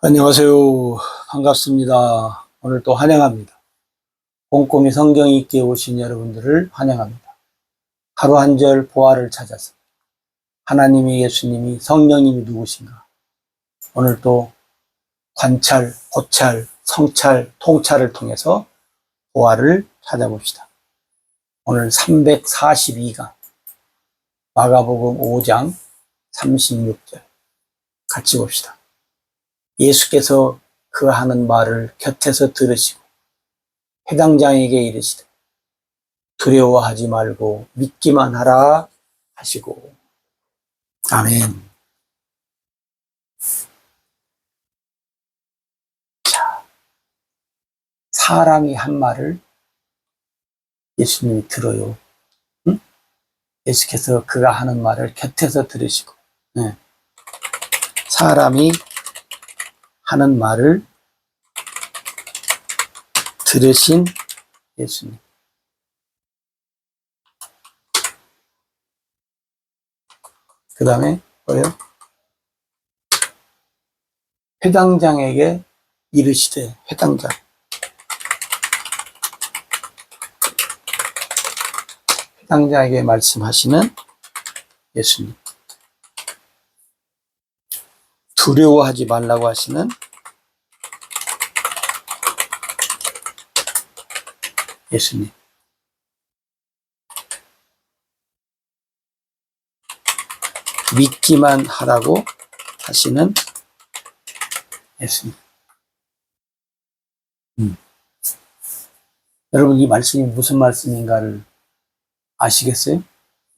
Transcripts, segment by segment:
안녕하세요. 반갑습니다. 오늘 또 환영합니다. 꼼꼼히 성경 읽기에 오신 여러분들을 환영합니다. 하루 한 절 보화를 찾아서 하나님이 예수님이 성령님이 누구신가? 오늘 또 관찰, 고찰, 성찰, 통찰을 통해서 보화를 찾아봅시다. 오늘 342강 마가복음 5장 36절 같이 봅시다. 예수께서 그 하는 말을 곁에서 들으시고 해당장에게 이르시되 두려워하지 말고 믿기만 하라 하시고 아멘. 자, 사람이 한 말을 예수님이 들어요. 응? 예수께서 그가 하는 말을 곁에서 들으시고 네. 사람이 하는 말을 들으신 예수님. 그 다음에 뭐예요? 회당장에게 이르시되 회당장. 회당장에게 말씀하시는 예수님. 두려워하지 말라고 하시는 예수님. 믿기만 하라고 하시는 예수님. 음. 여러분, 이 말씀이 무슨 말씀인가를 아시겠어요?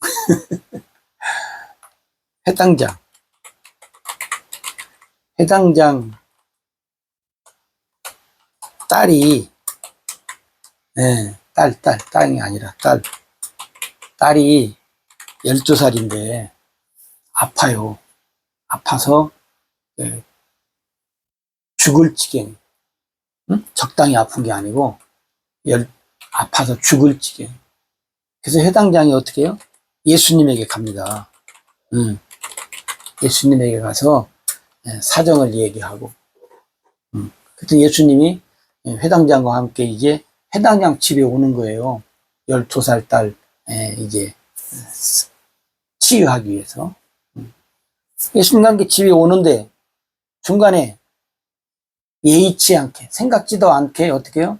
해당장. 해당장 딸이 예, 딸, 딸, 딸이 아니라 딸. 딸이 12살인데 아파요. 아파서 예, 죽을 지경. 응? 적당히 아픈 게 아니고 열, 아파서 죽을 지경. 그래서 해당장이 어떻게 해요? 예수님에게 갑니다. 응. 예수님에게 가서 예, 사정을 얘기하고. 음. 그때 예수님이 예, 회당장과 함께 이제 해당장 집에 오는 거예요. 12살 딸, 에, 이제, 치유하기 위해서. 음. 예수님과 함께 집에 오는데, 중간에 예의치 않게, 생각지도 않게, 어떻게 해요?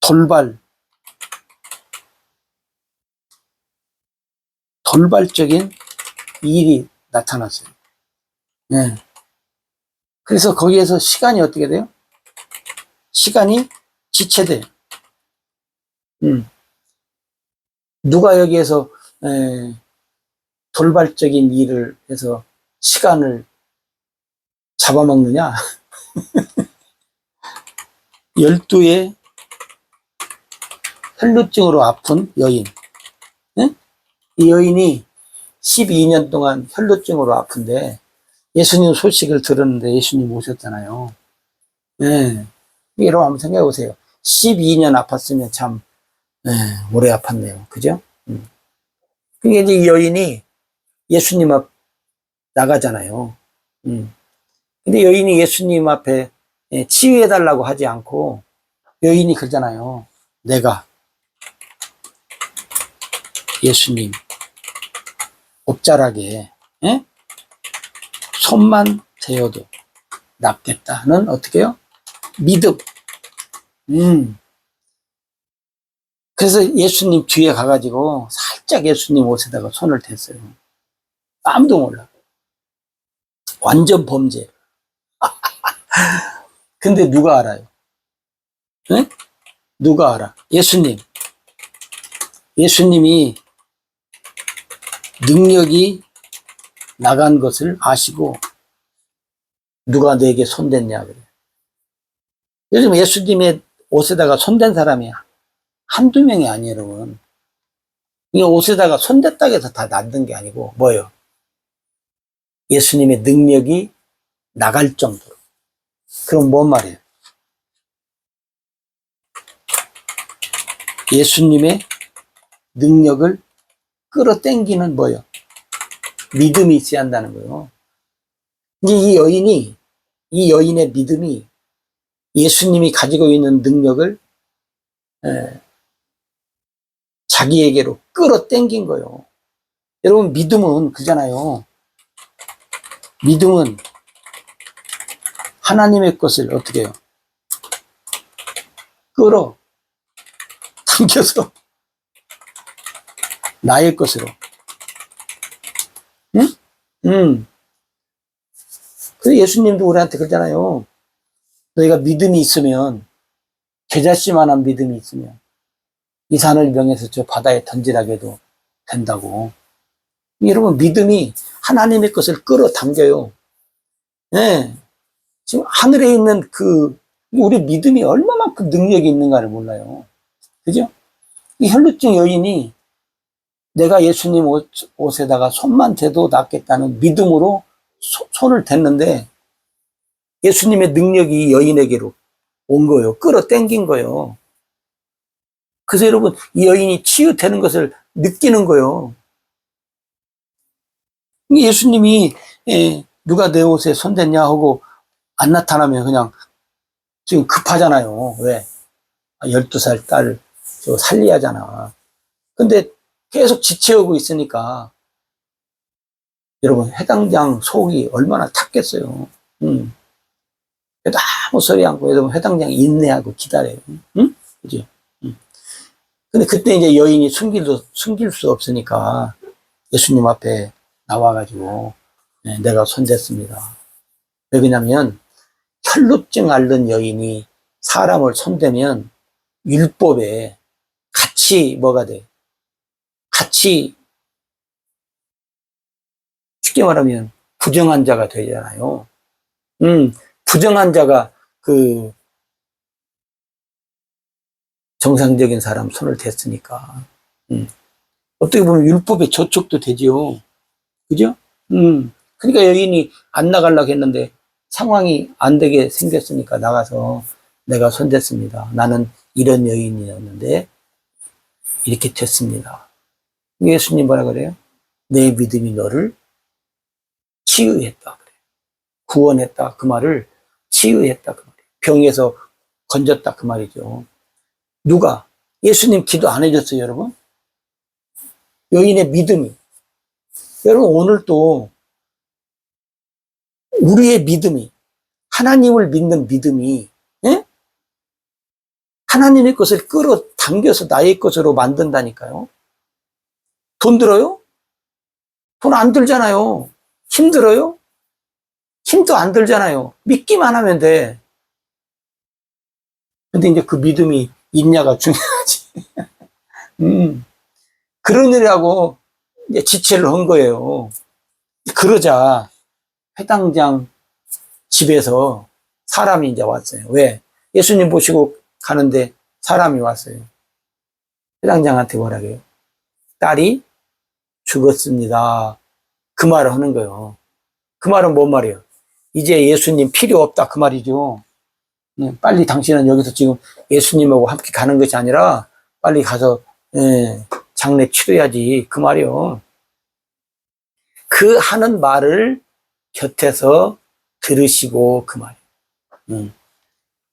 돌발, 돌발적인 일이 나타났어요. 네. 그래서 거기에서 시간이 어떻게 돼요? 시간이 지체돼요. 음. 누가 여기에서 에, 돌발적인 일을 해서 시간을 잡아먹느냐? 열두의 혈루증으로 아픈 여인. 응? 이 여인이 12년 동안 혈루증으로 아픈데 예수님 소식을 들었는데 예수님 오셨잖아요. 네. 여러분 한번 생각해 보세요. 12년 아팠으면 참 네, 오래 아팠네요. 그죠? 음. 그게 이제 이 여인이 예수님 앞 나가잖아요. 음. 근데 여인이 예수님 앞에 예, 치유해 달라고 하지 않고 여인이 그러잖아요. 내가 예수님 옵자라게 예? 손만 대어도 낫겠다는 어떻게 해요? 믿음. 음. 그래서 예수님 뒤에 가가지고 살짝 예수님 옷에다가 손을 댔어요. 아무도 몰라. 완전 범죄. 근데 누가 알아요? 네? 누가 알아? 예수님. 예수님이 능력이 나간 것을 아시고 누가 내게 손댔냐 그래. 요즘 예수님의 옷에다가 손댄 사람이 한두 명이 아니에요, 여러분. 이 옷에다가 손댔다고 해서 다 낫는 게 아니고 뭐예요? 예수님의 능력이 나갈 정도로. 그럼 뭔 말이에요? 예수님의 능력을 끌어당기는 뭐예요? 믿음이 있어야 한다는 거예요. 이제 이 여인이, 이 여인의 믿음이 예수님이 가지고 있는 능력을 에, 자기에게로 끌어당긴 거예요. 여러분, 믿음은 그잖아요. 믿음은 하나님의 것을 어떻게 해요? 끌어 당겨서 나의 것으로. 응? 응. 그래서 예수님도 우리한테 그러잖아요. 너희가 믿음이 있으면, 계자씨만한 믿음이 있으면, 이 산을 명해서 저 바다에 던지라게도 된다고. 여러분, 믿음이 하나님의 것을 끌어당겨요. 예. 지금 하늘에 있는 그, 우리 믿음이 얼마만큼 능력이 있는가를 몰라요. 그죠? 이 혈루증 여인이 내가 예수님 옷, 옷에다가 손만 대도 낫겠다는 믿음으로 소- 손을 댔는데 예수님의 능력이 이 여인에게로 온 거예요. 끌어 당긴 거예요. 그래서 여러분, 이 여인이 치유되는 것을 느끼는 거예요. 예수님이 예, 누가 내 옷에 손댔냐 하고 안 나타나면 그냥 지금 급하잖아요. 왜? 12살 딸저 살리야잖아. 근데 계속 지체하고 있으니까 여러분 해당장 속이 얼마나 탔겠어요. 음. 아무 소리 않고 여러분 해당장 인내하고 기다려요. 응? 그죠? 음. 근데 그때 이제 여인이 숨길, 수- 숨길 수 없으니까 예수님 앞에 나와가지고 네, 내가 손댔습니다. 왜 그러냐면 혈루증 앓는 여인이 사람을 손대면 율법에 같이 뭐가 돼? 같이 쉽게 말하면 부정한 자가 되잖아요. 음, 부정한 자가 그 정상적인 사람 손을 댔으니까. 음. 어떻게 보면 율법에 저촉도 되지요. 그죠? 음. 그러니까 여인이 안 나가려고 했는데 상황이 안 되게 생겼으니까 나가서 내가 손댔습니다. 나는 이런 여인이었는데 이렇게 됐습니다. 예수님 뭐라 그래요? 내 믿음이 너를 치유했다. 그래요. 구원했다. 그 말을 치유했다. 그 말이에요. 병에서 건졌다. 그 말이죠. 누가? 예수님 기도 안 해줬어요, 여러분? 여인의 믿음이. 여러분, 오늘 또 우리의 믿음이, 하나님을 믿는 믿음이, 예? 하나님의 것을 끌어당겨서 나의 것으로 만든다니까요. 돈 들어요? 돈 안 들잖아요. 힘들어요? 힘도 안 들잖아요. 믿기만 하면 돼. 근데 이제 그 믿음이 있냐가 중요하지. 음. 그러느라고 이제 지체를 한 거예요. 그러자 회당장 집에서 사람이 이제 왔어요. 왜? 예수님 보시고 가는데 사람이 왔어요. 회당장한테 뭐라 그래요? 딸이 죽었습니다. 그 말을 하는 거예요. 그 말은 뭔 말이에요? 이제 예수님 필요 없다. 그 말이죠. 네, 빨리 당신은 여기서 지금 예수님하고 함께 가는 것이 아니라 빨리 가서 예, 장례 치러야지. 그 말이요. 그 하는 말을 곁에서 들으시고 그 말이에요. 음.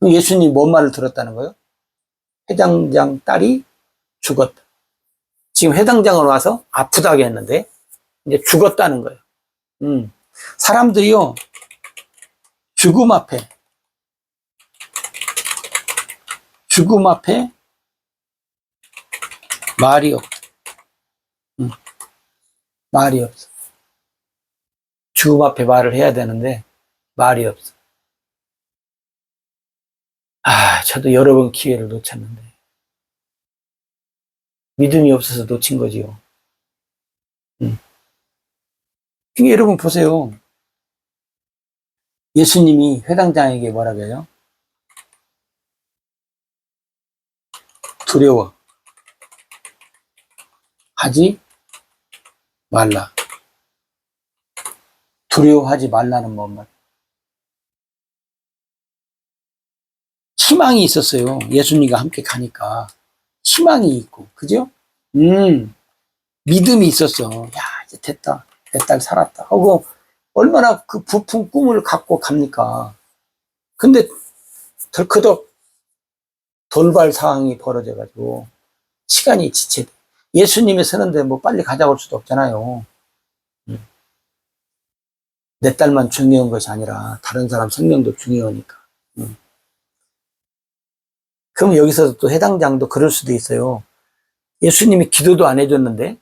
예수님 뭔 말을 들었다는 거예요? 회당장 딸이 죽었다. 지금 회당장으로 와서 아프다고 했는데 이제 죽었다는 거예요. 음. 사람들이요 죽음 앞에 죽음 앞에 말이 없어. 음. 말이 없어. 죽음 앞에 말을 해야 되는데 말이 없어. 아, 저도 여러 번 기회를 놓쳤는데 믿음이 없어서 놓친 거지요. 음. 그러니까 여러분 보세요. 예수님이 회당장에게 뭐라 그래요? 두려워. 하지 말라. 두려워하지 말라는 뭔 말? 희망이 있었어요. 예수님과 함께 가니까. 희망이 있고, 그죠? 음, 믿음이 있었어. 야, 이제 됐다. 내 딸 살았다. 하고, 얼마나 그 부푼 꿈을 갖고 갑니까? 근데 덜커덕 돌발 상황이 벌어져가지고 시간이 지체. 예수님이 서는데 뭐 빨리 가자고 할 수도 없잖아요. 음. 내 딸만 중요한 것이 아니라 다른 사람 생명도 중요하니까. 음. 그럼 여기서 또 해당장도 그럴 수도 있어요. 예수님이 기도도 안 해줬는데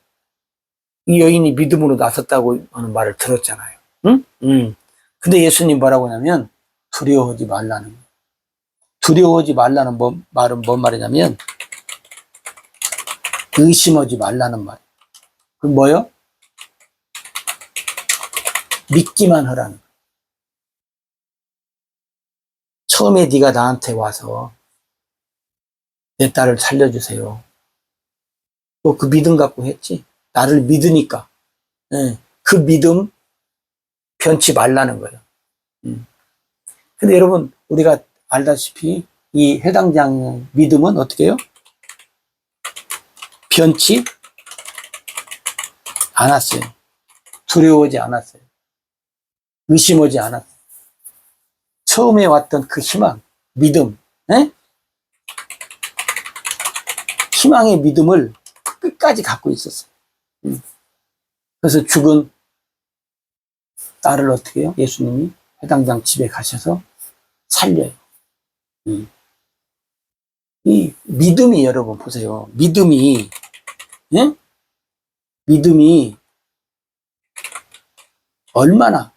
이 여인이 믿음으로 나섰다고 하는 말을 들었잖아요. 응? 응. 근데 예수님 뭐라고 하냐면 두려워하지 말라는. 두려워하지 말라는 뭐- 말은 뭔 말이냐면 의심하지 말라는 말. 그 뭐요? 믿기만 하라는. 처음에 네가 나한테 와서 내 딸을 살려주세요. 또 그 믿음 갖고 했지. 나를 믿으니까. 예, 그 믿음 변치 말라는 거예요. 음. 근데 여러분, 우리가 알다시피 이 해당장 믿음은 어떻게 해요? 변치 않았어요. 두려워하지 않았어요. 의심하지 않았어요. 처음에 왔던 그 희망, 믿음, 예? 희망의 믿음을 끝까지 갖고 있었어요. 음. 그래서 죽은 딸을 어떻게 해요? 예수님이 해당장 집에 가셔서 살려요. 음. 이 믿음이 여러분 보세요. 믿음이 예? 믿음이 얼마나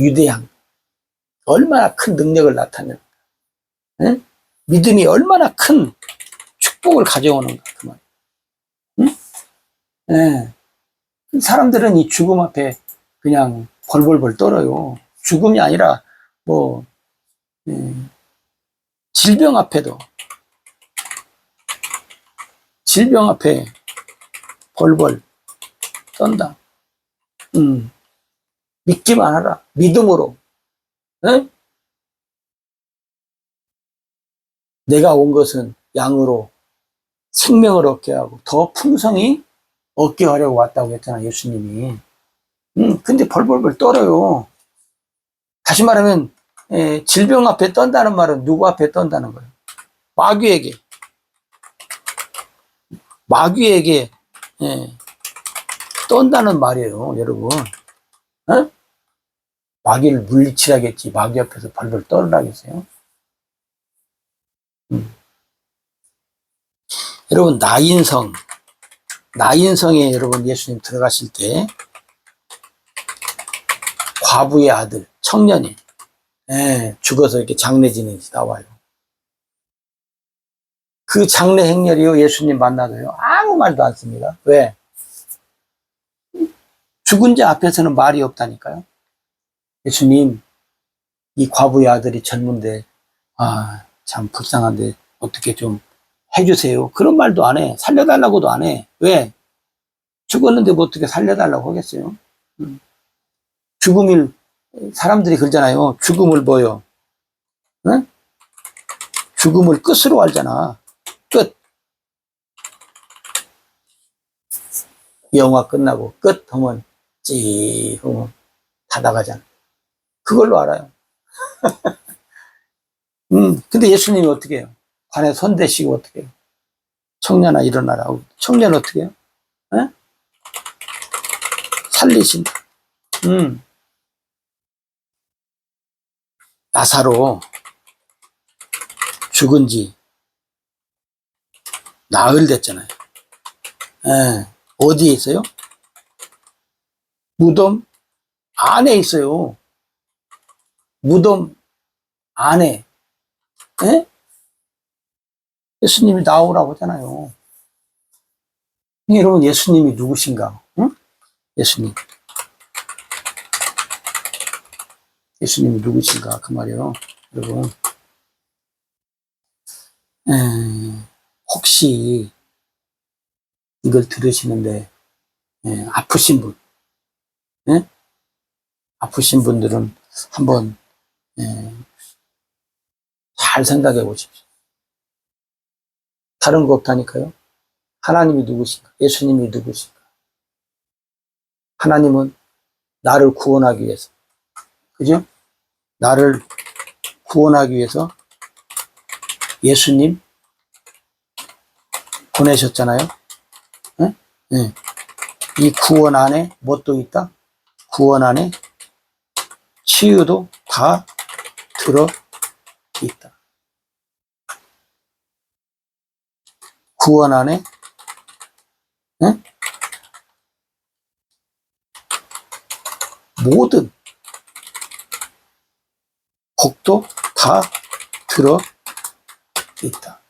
위대한 얼마나 큰 능력을 나타내는 예? 믿음이 얼마나 큰 축복을 가져오는가 그 말. 응? 예. 사람들은 이 죽음 앞에 그냥 벌벌벌 떨어요. 죽음이 아니라 뭐 예, 질병 앞에도 질병 앞에 벌벌 떤다. 음, 믿기만 하라. 믿음으로. 예? 내가 온 것은 양으로 생명을 얻게 하고 더 풍성히 얻게 하려고 왔다고 했잖아, 예수님이. 음, 근데 벌벌벌 떨어요. 다시 말하면, 에, 질병 앞에 떤다는 말은 누구 앞에 떤다는 거예요? 마귀에게. 마귀에게, 예, 떤다는 말이에요, 여러분. 어? 마귀를 물리치라겠지. 마귀 앞에서 벌벌 떨으라겠어요? 여러분, 나인성. 나인성에 여러분 예수님 들어가실 때 과부의 아들 청년이 예, 죽어서 이렇게 장례 지내지 나와요. 그 장례 행렬이요 예수님 만나서요 아무 말도 안 씁니다. 왜? 죽은 자 앞에서는 말이 없다니까요. 예수님 이 과부의 아들이 젊은데 아 참 불쌍한데 어떻게 좀 해주세요. 그런 말도 안 해. 살려달라고도 안 해. 왜? 죽었는데 뭐 어떻게 살려달라고 하겠어요? 음. 죽음을, 사람들이 그러잖아요. 죽음을 뭐요? 응? 죽음을 끝으로 알잖아. 끝. 영화 끝나고 끝 하면 찌 하면 닫아가잖아. 그걸로 알아요. 음, 근데 예수님이 어떻게 해요? 관에 손 대시고 어떻게 해요? 청년아 일어나라. 청년 어떻게 해요? 에? 살리신다. 음. 나사로 죽은 지 나흘 됐잖아요. 에, 어디에 있어요? 무덤 안에 있어요. 무덤 안에. 에? 예수님이 나오라고 하잖아요. 여러분, 예수님이 누구신가? 응? 예수님. 예수님이 누구신가? 그 말이요. 여러분. 에, 혹시 이걸 들으시는데, 에, 아프신 분, 에? 아프신 분들은 한번, 에, 잘 생각해 보십시오. 다른 거 없다니까요. 하나님이 누구신가? 예수님이 누구신가? 하나님은 나를 구원하기 위해서. 그죠? 나를 구원하기 위해서 예수님 보내셨잖아요. 예? 예. 이 구원 안에 뭣도 있다? 구원 안에 치유도 다 들어 구원 안에 응? 모든 복도 다 들어 있다.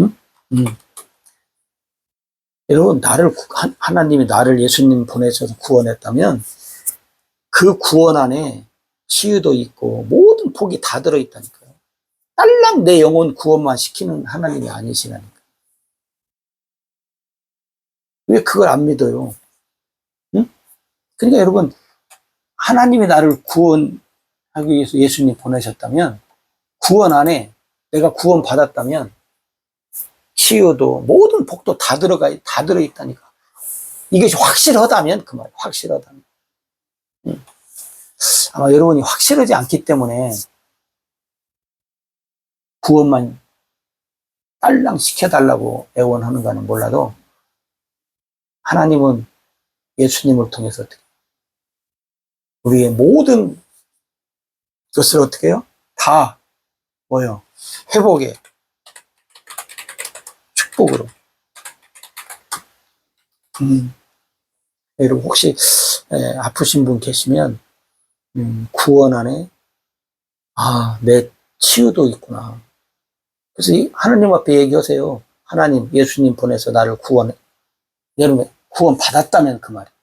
응? 응. 여러분 나를 하나님이 나를 예수님 보내셔서 구원했다면 그 구원 안에 치유도 있고 모든 복이 다 들어 있다니까. 딸랑 내 영혼 구원만 시키는 하나님이 아니시라니까. 왜 그걸 안 믿어요? 응? 그러니까 여러분, 하나님이 나를 구원하기 위해서 예수님 보내셨다면 구원 안에 내가 구원 받았다면 치유도 모든 복도 다 들어가 다 들어 있다니까. 이것이 확실하다면 그 말, 확실하다면. 음. 아마 여러분이 확실하지 않기 때문에 구원만 딸랑 시켜달라고 애원하는 거는 몰라도 하나님은 예수님을 통해서 어떻게 우리의 모든 것을 어떻게 해요? 다 뭐요? 회복에 축복으로. 음, 여러분 혹시 에, 아프신 분 계시면 음, 구원 안에 아, 내 치유도 있구나. 그래서 이 하나님 앞에 얘기하세요. 하나님, 예수님 보내서 나를 구원해. 여러분 구원 받았다면 그 말이에요.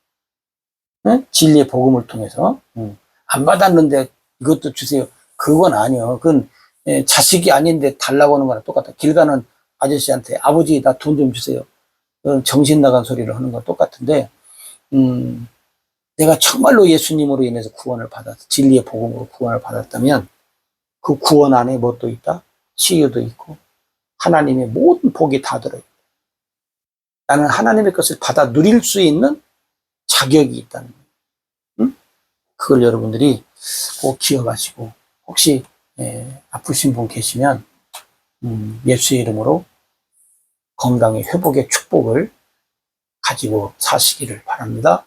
응? 진리의 복음을 통해서 응. 안 받았는데 이것도 주세요. 그건 아니요. 그건 예, 자식이 아닌데 달라고 하는 거랑 똑같아. 길 가는 아저씨한테 아버지 나 돈 좀 주세요. 정신 나간 소리를 하는 거 똑같은데, 음, 내가 정말로 예수님으로 인해서 구원을 받았, 진리의 복음으로 구원을 받았다면 그 구원 안에 뭣도 있다? 치유도 있고 하나님의 모든 복이 다 들어있다. 나는 하나님의 것을 받아 누릴 수 있는 자격이 있다는 거예요. 응? 그걸 여러분들이 꼭 기억하시고 혹시 예, 아프신 분 계시면 음, 예수의 이름으로 건강의 회복의 축복을 가지고 사시기를 바랍니다.